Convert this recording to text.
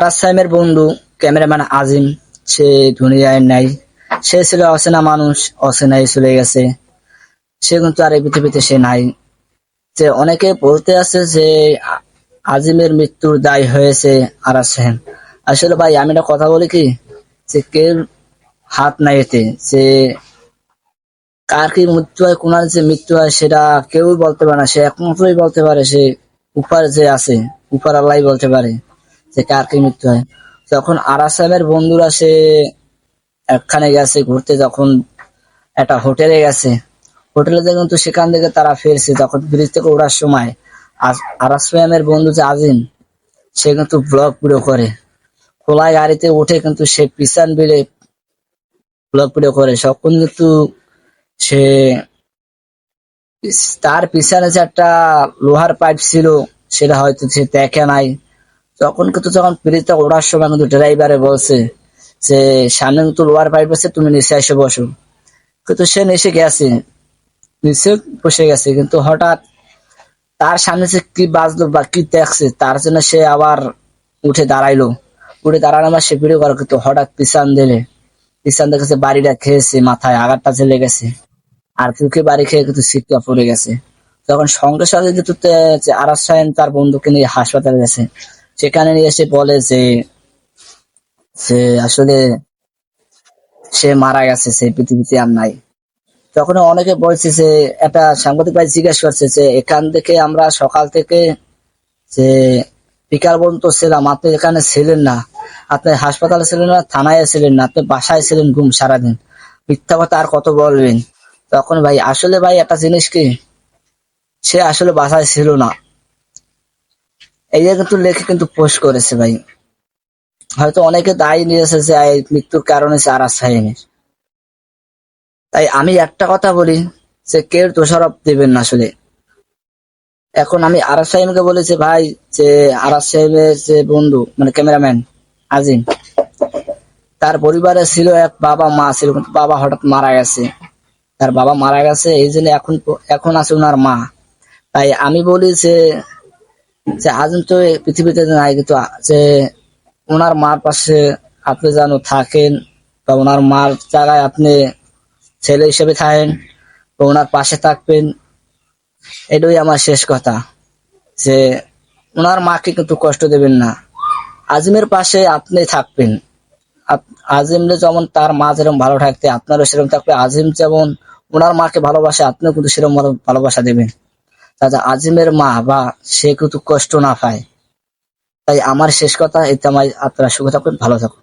রাসাইমের বন্ধু, ক্যামেরাম্যান আজিম, সে দুনিয়ায় নাই। সে ছিল অচেনা মানুষ, অচেনাই চলে গেছে। সে কিন্তু আর এই পৃথিবীতে সে নাই। যে অনেকে বলতে আছে যে, আজিমের মৃত্যুর দায় হয়েছে আরাস সাহেব আসলে ভাই, আমি একটা কথা বলি কি? যে কেউ হাত নাই এতে, যে কার কি মৃত্যু হয়, কোনার যে মৃত্যু হয়, সেটা কেউই বলতে পারে না। সে একমাত্রই বলতে পারে, সে উপার যে আছে, উপার আল্লাহ বলতে পারে। যে কার কি মৃত্যু হয়। যখন আরাসামের বন্ধুরা সে একখানে গেছে ঘুরতে, যখন একটা হোটেলে গেছে, হোটেলে যে কিন্তু সেখান থেকে তারা ফিরছে তখন ব্রিজ থেকে ওঠার সময় আরাসমের বন্ধু যে আজিম, সে কিন্তু ব্লগ পুরো করে। খোলায় গাড়িতে উঠে কিন্তু সে পিছন বেড়ে ব্লগ পুরো করে। তখন কিন্তু সে তার পিছনে যে একটা লোহার পাইপ ছিল, সেটা হয়তো সে দেখে নাই। তখন কিন্তু যখন ব্রিজটা ওঠার সময় কিন্তু ড্রাইভারে বলছে যে, সামনে কিন্তু লোহার পাইপ আছে, তুমি নিচে এসে বসো। কিন্তু সে নিচে গেছে। নিচে বসে গেছে। কিন্তু হঠাৎ তার সামনে সে কি বাজলো বা কি দেখছে, তার জন্য সে আবার উঠে দাঁড়াইলো। উঠে দাঁড়ানো আমার সে ভিডিও করে, কিন্তু হঠাৎ পিছান দিলে, পিছান দেখেছে বাড়িটা খেয়েছে, মাথায় আঘাতটা চলে গেছে। আর চোখে বাড়ি খেয়ে কিন্তু সিটটা পড়ে গেছে। তখন সঙ্গে সঙ্গে কিন্তু আরাস তার বন্ধুকে নিয়ে হাসপাতালে গেছে। সেখানে এসে বলে যে সে আসলে সে মারা গেছে, সে পৃথিবীতে আর নাই। তখন অনেকে বলছে যে, একটা সাংবাদিক ভাই জিজ্ঞেস করছে যে, এখান থেকে আমরা সকাল থেকে যে বিকাল পর্যন্ত ছিলাম, আপনি এখানে ছিলেন না। আপনি হাসপাতালে ছিলেন না, থানায় ছিলেন না, আপনি বাসায় ছিলেন ঘুম সারাদিন। মিথ্যা কথা আর কত বলবেন? তখন ভাই, আসলে ভাই, একটা জিনিস কি? সে আসলে বাসায় ছিল না। এই যে কিন্তু লেখে কিন্তু পোস্ট করেছে ভাই। হয়তো অনেকে দায়ী নিয়েছে যে মৃত্যুর কারণে হচ্ছে আরাস সাহেবের তাই আমি একটা কথা বলি, যে কেউ দোষারোপ দেবেন না আসলে। এখন আমি আরাস সাহেবকে বলেছি, ভাই, যে আরাস সাহেবের যে বন্ধু মানে ক্যামেরাম্যান, আজিম, তার পরিবারে ছিল এক বাবা, মা ছিল, কিন্তু বাবা হঠাৎ মারা গেছে। তার বাবা মারা গেছে, এই জন্য এখন এখন আছে ওনার মা। তাই আমি বলি যে যে আজিম তো পৃথিবীতে নাই, কিন্তু যে ওনার মার পাশে আপনি যেন থাকেন বা ওনার মার জায়গায় আপনি ছেলে হিসেবে থাকেন বা ওনার পাশে থাকবেন, এটাই আমার শেষ কথা। যে ওনার মাকে কিন্তু কষ্ট দেবেন না। আজিমের পাশে আপনি থাকবেন। আজিমরে যেমন তার মা যেরকম ভালো থাকতে, আপনারও সেরকম থাকবে। আজিম যেমন ওনার মাকে ভালোবাসে, আপনিও কিন্তু সেরকম ভালোবাসা দেবেন। যাতে আজিমের মা বা সে কিন্তু কষ্ট না পায়। তাই আমার শেষ কথা, এতে আমার আপনারা সুখে থাকুন, ভালো থাকুন।